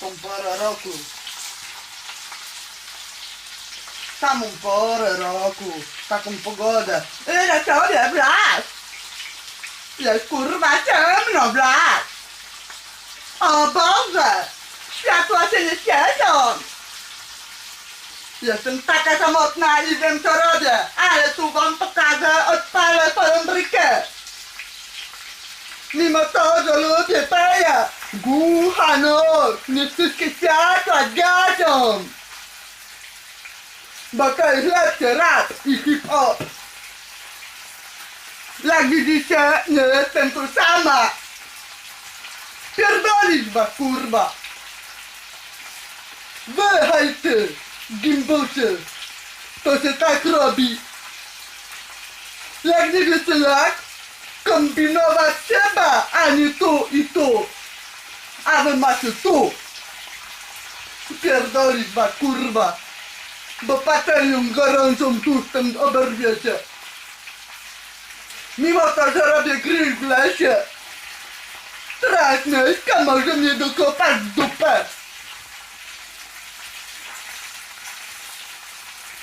taką porę roku. Samą porę roku, taką pogodę. Ile sobie w las? Jest kurwa ciemno w las. O Boże! Światła się nie świecą! Jestem taka samotna i wiem co robię, ale tu wam pokażę, odpalę swoją brykę. Mimo to, że ludzie peja, głucha noc, nie wszystkie światła gadzą. Bo to jest lepszy rap i hip-hop. Jak widzicie, nie jestem tu sama. Pierdolić was, kurwa. Wy, hejty, gimbuty. To się tak robi. Jak nie wiecie jak, kombinować trzeba, a nie tu i tu. A wy macie tu. Pierdolić kurwa. Bo patelnią gorącą tłustą oberwiecie. Mimo to, że robię grill w lesie, Strasznyska może mnie dokopać w dupę.